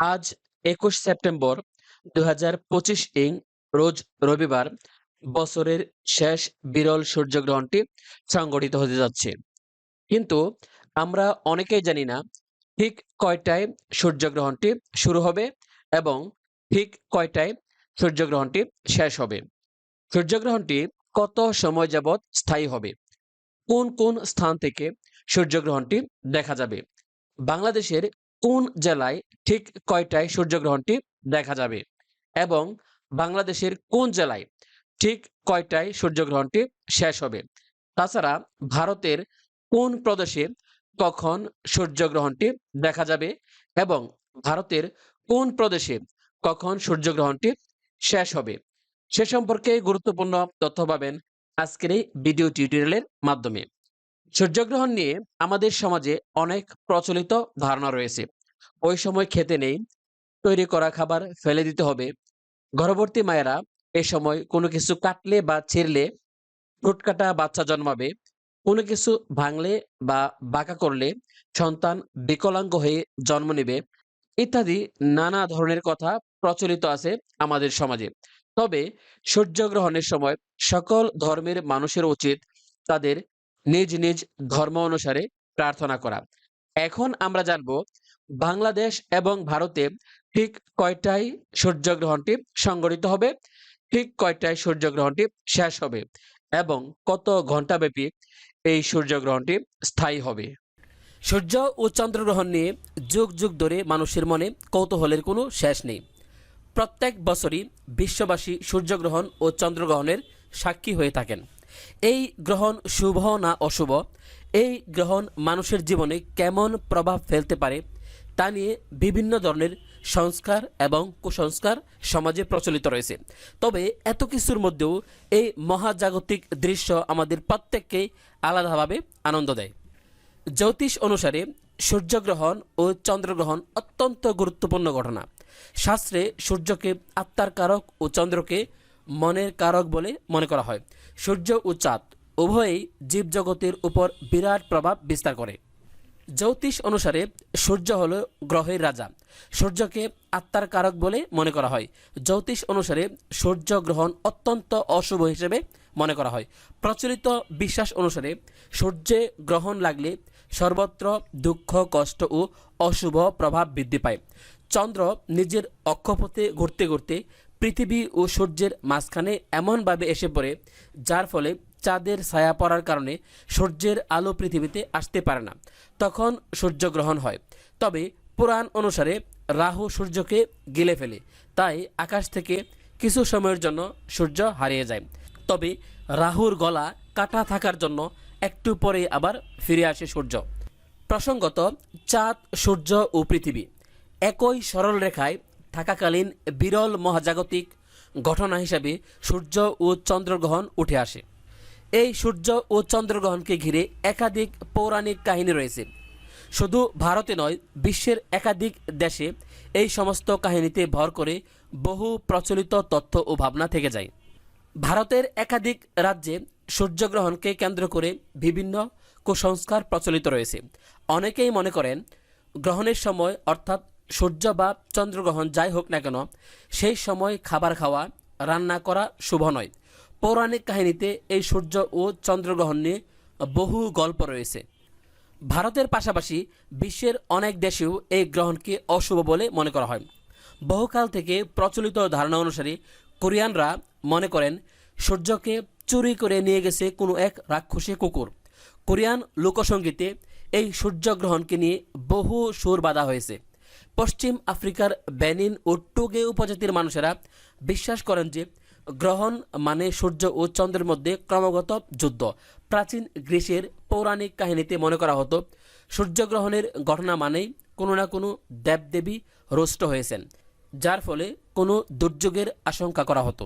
আজ একুশ সেপ্টেম্বর দু হাজার পঁচিশ ইং, রোজ রবিবার, বছরের শেষ বিরল সূর্যগ্রহণটি সংগঠিত হতে যাচ্ছে। কিন্তু আমরা অনেকেই জানি না ঠিক কয়টায় সূর্যগ্রহণটি শুরু হবে এবং ঠিক কয়টায় সূর্যগ্রহণটি শেষ হবে। সূর্যগ্রহণটি কত সময় যাবৎ স্থায়ী হবে? কোন কোন স্থান থেকে সূর্যগ্রহণটি দেখা যাবে? বাংলাদেশের কোন জেলায় ঠিক কয়টায় সূর্যগ্রহণটি দেখা যাবে? এবং বাংলাদেশের কোন জেলায় ঠিক কয়টায় সূর্যগ্রহণটি শেষ হবে? তাছাড়া ভারতের কোন প্রদেশে কখন সূর্যগ্রহণটি দেখা যাবে? এবং ভারতের কোন প্রদেশে কখন সূর্যগ্রহণটি শেষ হবে? সে সম্পর্কে গুরুত্বপূর্ণ তথ্য পাবেন আজকের এই ভিডিও টিউটোরিয়ালের মাধ্যমে। সূর্যগ্রহণ নিয়ে আমাদের সমাজে অনেক প্রচলিত ধারণা রয়েছে। ওই সময় খেতে নেই, তৈরি করা খাবার ফেলে দিতে হবে। গর্ভবতী মায়েরা এ সময় কোনো কিছু কাটলে বা ছিঁড়লে ঠোঁট কাটা বাচ্চা জন্মাবে, কোনো কিছু ভাঙলে বা বাঁকা করলে সন্তান বিকলাঙ্গ হয়ে জন্ম নেবে ইত্যাদি নানা ধরনের কথা প্রচলিত আছে আমাদের সমাজে। তবে সূর্যগ্রহণের সময় সকল ধর্মের মানুষের উচিত তাদের নিজ নিজ ধর্ম অনুসারে প্রার্থনা করা। এখন আমরা জানব, বাংলাদেশ এবং ভারতে ঠিক কয়টায় সূর্যগ্রহণটি সংগঠিত হবে, ঠিক কয়টায় সূর্যগ্রহণটি শেষ হবে এবং কত ঘন্টাব্যাপী এই সূর্যগ্রহণটি স্থায়ী হবে? সূর্য ও চন্দ্রগ্রহণ নিয়ে যুগ যুগ ধরে মানুষের মনে কৌতূহলের কোনো শেষ নেই। প্রত্যেক বছরই বিশ্ববাসী সূর্যগ্রহণ ও চন্দ্রগ্রহণের সাক্ষী হয়ে থাকেন। এই গ্রহণ শুভ না অশুভ? এই গ্রহণ মানুষের জীবনে কেমন প্রভাব ফেলতে পারে? তা নিয়ে বিভিন্ন ধরনের সংস্কার এবং কুসংস্কার সমাজে প্রচলিত রয়েছে। তবে এত কিছুর মধ্যেও এই মহাজাগতিক দৃশ্য আমাদের প্রত্যেককে আলাদাভাবে আনন্দ দেয়। জ্যোতিষ অনুসারে সূর্যগ্রহণ ও চন্দ্রগ্রহণ অত্যন্ত গুরুত্বপূর্ণ ঘটনা। শাস্ত্রে সূর্যকে আত্মার কারক ও চন্দ্রকে মনের কারক বলে মনে করা হয়। সূর্য ও চাঁদ উভয়ই জীবজগতের উপর বিরাট প্রভাব বিস্তার করে। জ্যোতিষ অনুসারে সূর্য হল গ্রহের রাজা। সূর্যকে আত্মার কারক বলে মনে করা হয়। জ্যোতিষ অনুসারে সূর্য গ্রহণ অত্যন্ত অশুভ হিসেবে মনে করা হয়। প্রচলিত বিশ্বাস অনুসারে সূর্যে গ্রহণ লাগলে সর্বত্র দুঃখ, কষ্ট ও অশুভ প্রভাব বৃদ্ধি পায়। চন্দ্র নিজের অক্ষপথে ঘুরতে ঘুরতে পৃথিবী ও সূর্যের মাঝখানে এমনভাবে এসে পড়ে, যার ফলে চাঁদের ছায়া পড়ার কারণে সূর্যের আলো পৃথিবীতে আসতে পারে না, তখন সূর্যগ্রহণ হয়। তবে পুরাণ অনুসারে রাহু সূর্যকে গিলে ফেলে, তাই আকাশ থেকে কিছু সময়ের জন্য সূর্য হারিয়ে যায়। তবে রাহুর গলা কাটা থাকার জন্য একটু পরে আবার ফিরে আসে সূর্য। প্রসঙ্গত, চাঁদ, সূর্য ও পৃথিবী একই সরল রেখায় থাকাকালীন বিরল মহাজাগতিক ঘটনা হিসাবে সূর্য ও চন্দ্রগ্রহণ উঠে আসে। এই সূর্য ও চন্দ্রগ্রহণকে ঘিরে একাধিক পৌরাণিক কাহিনী রয়েছে। শুধু ভারতে নয়, বিশ্বের একাধিক দেশে এই সমস্ত কাহিনীতে ভর করে বহু প্রচলিত তথ্য ও ভাবনা থেকে যায়। ভারতের একাধিক রাজ্যে সূর্যগ্রহণকে কেন্দ্র করে বিভিন্ন কুসংস্কার প্রচলিত রয়েছে। অনেকেই মনে করেন, গ্রহণের সময় অর্থাৎ সূর্য বা চন্দ্রগ্রহণ যাই হোক না কেন, সেই সময় খাবার খাওয়া, রান্না করা শুভ নয়। পৌরাণিক কাহিনীতে এই সূর্য ও চন্দ্রগ্রহণ নিয়ে বহু গল্প রয়েছে। ভারতের পাশাপাশি বিশ্বের অনেক দেশেও এই গ্রহণকে অশুভ বলে মনে করা হয়। বহুকাল থেকে প্রচলিত ধারণা অনুসারে কোরিয়ানরা মনে করেন, সূর্যকে চুরি করে নিয়ে গেছে কোনো এক রাক্ষসী কুকুর। কোরিয়ান লোকসঙ্গীতে এই সূর্যগ্রহণকে নিয়ে বহু সুর বাঁধা হয়েছে। পশ্চিম আফ্রিকার বেনিন ও টুগে উপজাতির মানুষেরা বিশ্বাস করেন যে গ্রহণ মানে সূর্য ও চন্দ্রের মধ্যে ক্রমাগত যুদ্ধ। প্রাচীন গ্রীসের পৌরাণিক কাহিনীতে মনে করা হতো, সূর্যগ্রহণের ঘটনা মানেই কোনো না কোনো দেবদেবী রুষ্ট হয়েছেন, যার ফলে কোনো দুর্যোগের আশঙ্কা করা হতো।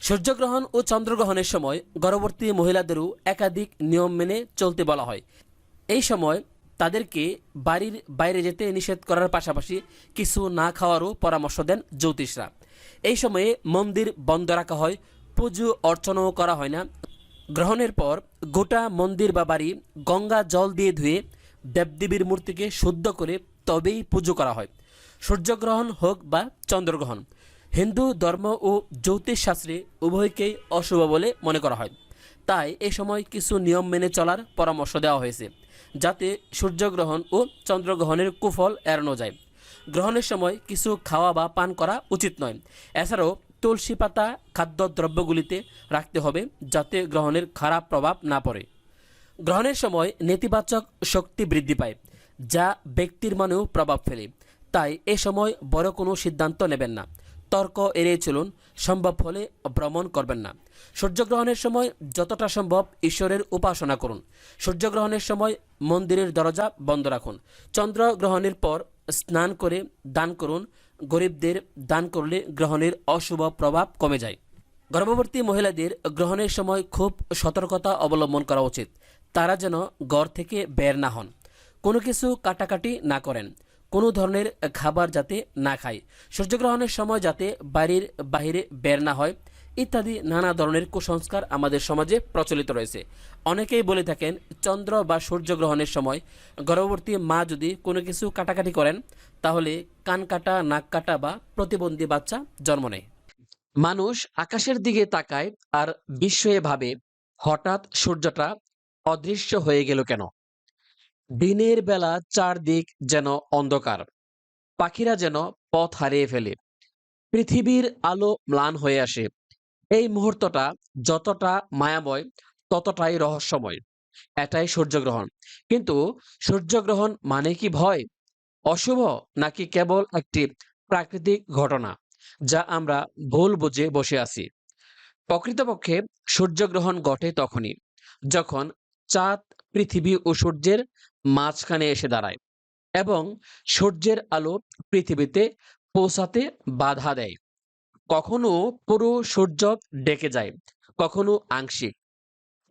সূর্যগ্রহণ ও চন্দ্রগ্রহণের সময় গর্ভবতী মহিলাদেরও একাধিক নিয়ম মেনে চলতে বলা হয়। এই সময় তাদেরকে বাড়ির বাইরে যেতে নিষেধ করার পাশাপাশি কিছু না খাওয়ারও পরামর্শ দেন জ্যোতিষরা। এই সময়ে মন্দির বন্ধ রাখা হয়, পুজো অর্চনাও করা হয় না। গ্রহণের পর গোটা মন্দির বা বাড়ি গঙ্গা জল দিয়ে ধুয়ে দেবদেবীর মূর্তিকে শুদ্ধ করে তবেই পুজো করা হয়। সূর্যগ্রহণ হোক বা চন্দ্রগ্রহণ, হিন্দু ধর্ম ও জ্যোতিষ শাস্ত্রে উভয়কেই অশুভ বলে মনে করা হয়। তাই এ সময় কিছু নিয়ম মেনে চলার পরামর্শ দেওয়া হয়েছে। যাতে সূর্যগ্রহণ ও চন্দ্রগ্রহণের কুফল এড়ানো যায়। গ্রহণের সময় কিছু খাওয়া বা পান করা উচিত নয়। এছাড়াও তুলসী পাতা, খাদ্যদ্রব্যগুলিতে রাখতে হবে যাতে গ্রহণের খারাপ প্রভাব না পড়ে। গ্রহণের সময় নেতিবাচক শক্তি বৃদ্ধি পায়, যা ব্যক্তির মনেও প্রভাব ফেলে। তাই এ সময় বড় কোনো সিদ্ধান্ত নেবেন না। তর্ক এড়িয়ে চলুন, সম্ভব হলে ভ্রমণ করবেন না। সূর্যগ্রহণের সময় যতটা সম্ভব ঈশ্বরের উপাসনা করুন। সূর্যগ্রহণের সময় মন্দিরের দরজা বন্ধ রাখুন। চন্দ্রগ্রহণের পর স্নান করে দান করুন। গরিবদের দান করলে গ্রহণের অশুভ প্রভাব কমে যায়। গর্ভবতী মহিলাদের গ্রহণের সময় খুব সতর্কতা অবলম্বন করা উচিত। তারা যেন ঘর থেকে বের না হন। কোনো কিছু কাটাকাটি না করেন। কোনো ধরনের খাবার যাতে না খায়। সূর্যগ্রহণের সময় যাতে বাড়ির বাহিরে বের না হয়। ইত্যাদি নানা ধরনের কুসংস্কার আমাদের সমাজে প্রচলিত রয়েছে। অনেকেই বলে থাকেন, চন্দ্র বা সূর্যগ্রহণের সময় গর্ভবর্তী মা যদি কোনো কিছু কাটাকাটি করেন, তাহলে কান কাটা, নাক কাটা বা প্রতিবন্ধী বাচ্চা জন্ম নেয়। মানুষ আকাশের দিকে তাকায় আর বিস্ময়ে ভাবে, হঠাৎ সূর্যটা অদৃশ্য হয়ে গেল কেন? দিনের বেলা চারদিক যেন অন্ধকার, পাখিরা যেন পথ হারিয়ে ফেলে, পৃথিবীর আলো ম্লান হয়ে আসে এই মুহূর্তটা যতটা মায়াময়, ততটাই রহস্যময়। এটাই সূর্যগ্রহণ। কিন্তু সূর্যগ্রহণ মানে কি ভয়? অশুভ নাকি কেবল একটি প্রাকৃতিক ঘটনা, যা আমরা ভুল বুঝে বসে আছি? প্রকৃতপক্ষে সূর্যগ্রহণ ঘটে তখনই, যখন চাঁদ, পৃথিবী ও সূর্যের মাঝখানে এসে দাঁড়ায় এবং সূর্যের আলো পৃথিবীতে পৌঁছাতে বাধা দেয়। কখনো পুরো সূর্য ডেকে যায়, কখনো আংশিক।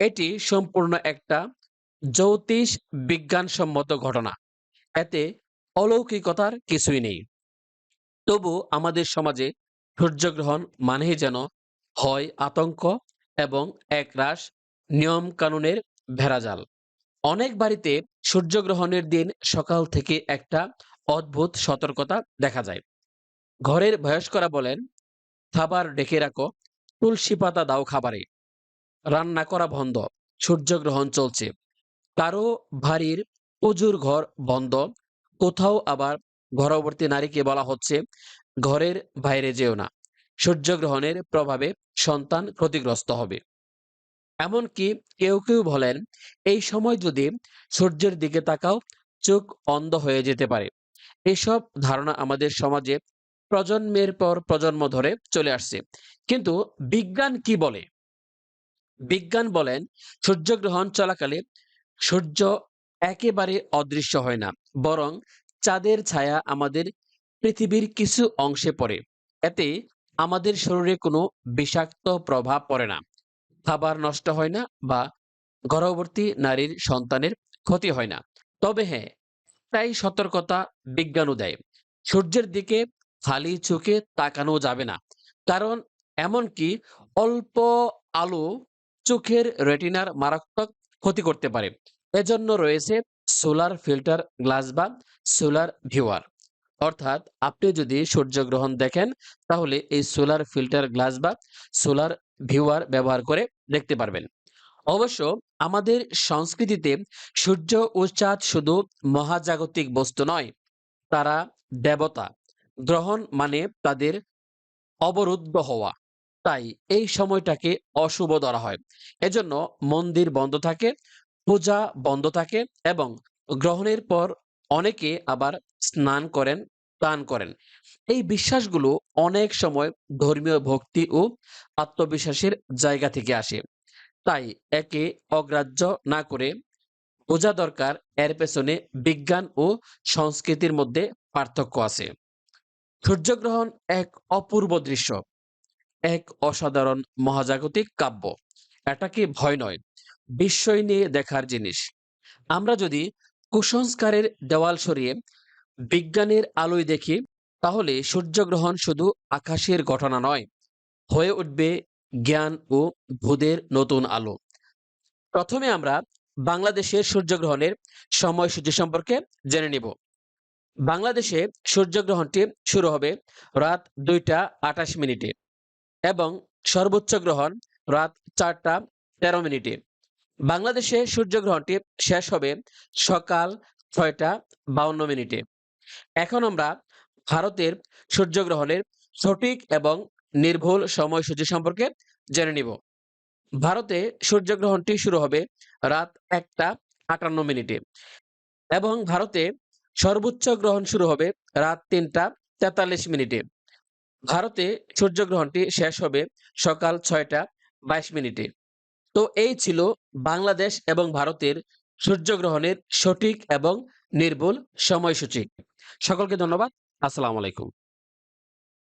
এটি সম্পূর্ণ একটা জ্যোতিষ বিজ্ঞানসম্মত ঘটনা। এতে অলৌকিকতার কিছুই নেই। তবু আমাদের সমাজে সূর্যগ্রহণ মানেই যেন হয় আতঙ্ক এবং একরাশ নিয়ম কানুনের ভেড়াজাল। অনেক বাড়িতে সূর্যগ্রহণের দিন সকাল থেকে একটা অদ্ভুত সতর্কতা দেখা যায়। ঘরের বয়স্করা বলেন খাবার ডেকে রাখো। তুলসী পাতা দাও খাবারে। রান্না করা বন্ধ। সূর্যগ্রহণ চলছে। কারও বাড়ির পুজোর ঘর বন্ধ। কোথাও আবার ঘরবর্তী নারীকে বলা হচ্ছে, ঘরের বাইরে যেও না। সূর্যগ্রহণের প্রভাবে সন্তান ক্ষতিগ্রস্ত হবে। এমনকি কেউ কেউ বলেন, এই সময় যদি সূর্যের দিকে তাকাও, চোখ অন্ধ হয়ে যেতে পারে। এসব ধারণা আমাদের সমাজে প্রজন্মের পর প্রজন্ম ধরে চলে আসছে। কিন্তু বিজ্ঞান কি বলে? বিজ্ঞান বলেন, সূর্যগ্রহণ চলাকালে সূর্য একেবারে অদৃশ্য হয় না, বরং চাঁদের ছায়া আমাদের পৃথিবীর কিছু অংশে পড়ে। এতে আমাদের শরীরে কোনো বিষাক্ত প্রভাব পড়ে না, খাবার নষ্ট হয় না বা গর্ভবর্তী নারীর সন্তানের ক্ষতি হয় না। তবে হ্যাঁ তাই সতর্কতা বিজ্ঞানও দেয়। সূর্যের দিকে খালি চোখে তাকানো যাবে না। কারণ এমনকি অল্প আলো চোখের রেটিনার মারাত্মক ক্ষতি করতে পারে। এজন্য রয়েছে সোলার ফিল্টার গ্লাস বা সোলার ভিউয়ার অর্থাৎ আপনি যদি সূর্যগ্রহণ দেখেন, তাহলে এই সোলার ফিল্টার গ্লাস বা সোলার ভিউয়ার ব্যবহার করে দেখতে পারবেন। অবশ্য আমাদের সংস্কৃতিতে সূর্য ও চাঁদ শুধু মহাজাগতিক বস্তু নয়, তারা দেবতা। গ্রহণ মানে তাদের অবরুদ্ধ হওয়া। তাই এই সময়টাকে অশুভ ধরা হয়। এজন্য মন্দির বন্ধ থাকে, পূজা বন্ধ থাকে এবং গ্রহণের পর অনেকে আবার স্নান করেন, দান করেন। এই বিশ্বাসগুলো অনেক সময় ধর্মীয় ভক্তি ও আত্মবিশ্বাসের জায়গা থেকে আসে। তাই একে অগ্রাহ্য না করে বোঝা দরকার, এর পেছনে বিজ্ঞান ও সংস্কৃতির মধ্যে পার্থক্য আছে। সূর্যগ্রহণ এক অপূর্ব দৃশ্য, এক অসাধারণ মহাজাগতিক কাব্য। এটাকে ভয় নয়? বিস্ময় নিয়ে দেখার জিনিস। আমরা যদি কুসংস্কারের দেওয়াল সরিয়ে বিজ্ঞানের আলোয় দেখি, তাহলে সূর্যগ্রহণ শুধু আকাশের ঘটনা নয়, হয়ে উঠবে জ্ঞান ও ভূদের নতুন আলো। প্রথমে আমরা বাংলাদেশের সূর্যগ্রহণের সময়সূচি সম্পর্কে জেনে নিব। বাংলাদেশে সূর্যগ্রহণটি শুরু হবে রাত দুইটা আঠাশ মিনিটে এবং সর্বোচ্চ গ্রহণ রাত চারটা তেরো মিনিটে। বাংলাদেশে সূর্যগ্রহণটি শেষ হবে সকাল ছয়টা বাউন্ন মিনিটে। এখন আমরা ভারতের সূর্যগ্রহণের সঠিক এবং নির্ভুল সময়সূচি সম্পর্কে জেনে নিব। ভারতে সূর্যগ্রহণটি শুরু হবে রাত একটা আটান্ন মিনিটে এবং ভারতে সর্বোচ্চ গ্রহণ শুরু হবে রাত তিনটা তেতাল্লিশ মিনিটে। ভারতে সূর্যগ্রহণটি শেষ হবে সকাল ছয়টা বাইশ মিনিটে। তো এই ছিল বাংলাদেশ এবং ভারতের সূর্যগ্রহণের সঠিক এবং নির্ভুল সময়সূচি। সকলকে ধন্যবাদ। আসসালামু আলাইকুম।